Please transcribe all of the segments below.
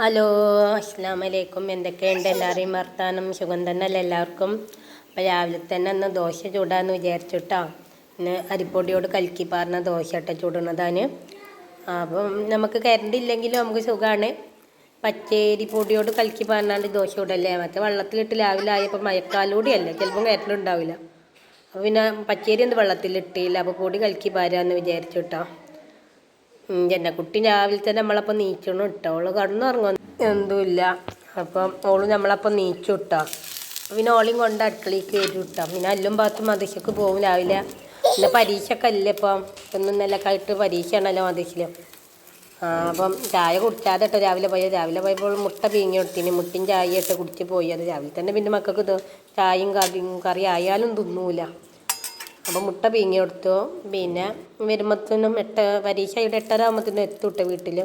Hello അസ്സാം വലൈക്കും എന്തൊക്കെയുണ്ട്? എല്ലാവരെയും വർത്താനം സുഖം തന്നെയല്ലേ എല്ലാവർക്കും? അപ്പോൾ രാവിലെ തന്നെ ഒന്ന് ദോശ ചൂടാന്ന് വിചാരിച്ചിട്ടാ. ഇന്ന് അരിപ്പൊടിയോട് കലക്കി പാർന്ന ദോശ ഇട്ട ചൂടുന്നതാണ്. അപ്പം നമുക്ക് കരണ്ട് ഇല്ലെങ്കിലും നമുക്ക് സുഖമാണ് പച്ചേരി പൊടിയോട് കലക്കി പാർന്നാണ്ട് ദോശ ചൂടല്ലേ? മറ്റേ വെള്ളത്തിലിട്ട് രാവിലെ ആയപ്പോൾ മഴക്കാലൂടിയല്ലേ ചിലപ്പം കരണ്ടുണ്ടാവില്ല അപ്പോൾ പിന്നെ പച്ചേരി എന്ത് വെള്ളത്തിലിട്ടില്ല? അപ്പോൾ പൊടി കലക്കി പാരാന്ന് വിചാരിച്ചിട്ടോ. എന്റെ കുട്ടി രാവിലെ തന്നെ നമ്മളപ്പം നീച്ചണം ഇട്ടോ ഓൾ കടന്നുറങ്ങും. എന്തുമില്ല അപ്പം ഓൾ നമ്മളപ്പം നീച്ചു ഇട്ടോ പിന്നെ ഓളെയും കൊണ്ട് അടുക്കളയ്ക്ക് വരും ഇട്ടോ പിന്നെ അല്ലും ഭാഗത്ത് മതിശക്ക് പോകും രാവിലെ. പിന്നെ പരീക്ഷയൊക്കെ അല്ലേ ഇപ്പം? ഒന്നും നിലക്കെ ആയിട്ട് പരീക്ഷയാണല്ലോ മതിശിൽ ആ അപ്പം ചായ കുടിച്ചാതെ ഇട്ടോ രാവിലെ പോയത്. രാവിലെ പോയപ്പോൾ മുട്ട പീങ്ങി കൊടുത്തിന്. മുട്ടയും ചായ ഇട്ട് കുടിച്ച് പോയി. അത് രാവിലെ തന്നെ പിന്നെ മക്കൾക്ക് ചായയും കറിയും കറി ആയാലും തിന്നൂല. അപ്പോൾ മുട്ട പീങ്ങി കൊടുത്തു. പിന്നെ വരുമ്പത്തിനും എട്ട് പരീക്ഷ ഇവിടെ എട്ടര ആകുമ്പത്തേനും എത്തുവിട്ട വീട്ടിൽ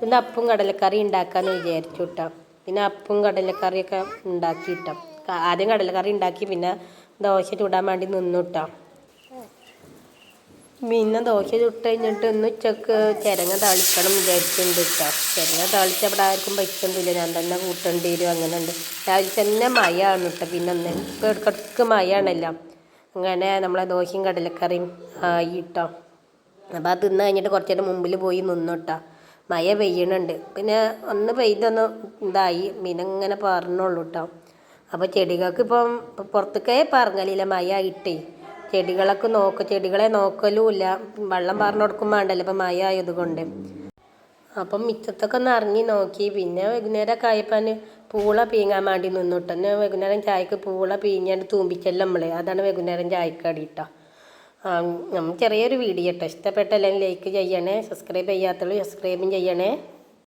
പിന്നെ അപ്പും കടലക്കറി ഉണ്ടാക്കാമെന്ന് വിചാരിച്ചു കേട്ടോ പിന്നെ അപ്പും കടലക്കറിയൊക്കെ ഉണ്ടാക്കി കിട്ടാം ആദ്യം കടലക്കറി ഉണ്ടാക്കി പിന്നെ ദോശ ചൂടാൻ വേണ്ടി നിന്നു കേട്ടോ പിന്നെ ദോശ ചുട്ട് കഴിഞ്ഞിട്ട് ഒന്ന് ഉച്ചയ്ക്ക് ചിരങ്ങ താളിക്കണം വിചാരിച്ചിട്ടുണ്ട് കേട്ടോ ചിരങ്ങ താളിച്ച അവിടെ ആർക്കും പറ്റുന്നില്ല ഞാൻ തന്നെ കൂട്ടേണ്ടി വരും അങ്ങനെ ഉണ്ട് രാവിലെ തന്നെ മഴയാണ് കേട്ടോ പിന്നെ ഒന്ന് ഇപ്പം ഇടക്കിടക്ക് അങ്ങനെ നമ്മളെ ദോശയും കടലക്കറിയും ആയി കേട്ടോ അപ്പോൾ അത് തിന്ന് കഴിഞ്ഞിട്ട് കുറച്ച് നേരം മുമ്പിൽ പോയി നിന്നു കേട്ടോ മഴ പെയ്യണുണ്ട്. പിന്നെ ഒന്ന് പെയ്തൊന്ന് ഇതായി. പിന്നെ ഇങ്ങനെ പറഞ്ഞുള്ളൂ കേട്ടോ അപ്പോൾ ചെടികൾക്ക് ഇപ്പം പുറത്തേക്കേ പറഞ്ഞില്ല മഴ ആയിട്ടേ. ചെടികളൊക്കെ നോക്ക ചെടികളെ നോക്കലുമില്ല. വെള്ളം പറഞ്ഞു കൊടുക്കുമ്പോൾ ഉണ്ടല്ലോ ഇപ്പം മഴ ആയത് കൊണ്ട് അപ്പം മിറ്റത്തൊക്കെ ഒന്ന് ഇറങ്ങി നോക്കി. പിന്നെ വൈകുന്നേരമൊക്കെ ആയപ്പോൾ പൂള പീങ്ങാൻ വേണ്ടി നിന്നിട്ട് തന്നെ വൈകുന്നേരം ചായക്ക് പൂള പീഞ്ഞാണ്ട് തൂമ്പിച്ചല്ലോ നമ്മളെ. അതാണ് വൈകുന്നേരം ചായക്ക് അടിയിട്ടോ നമ്മൾ ചെറിയൊരു വീഡിയോ കേട്ടോ ഇഷ്ടപ്പെട്ട ലൈക്ക് ചെയ്യണേ സബ്സ്ക്രൈബ് ചെയ്യാത്തുള്ളൂ സബ്സ്ക്രൈബും ചെയ്യണേ.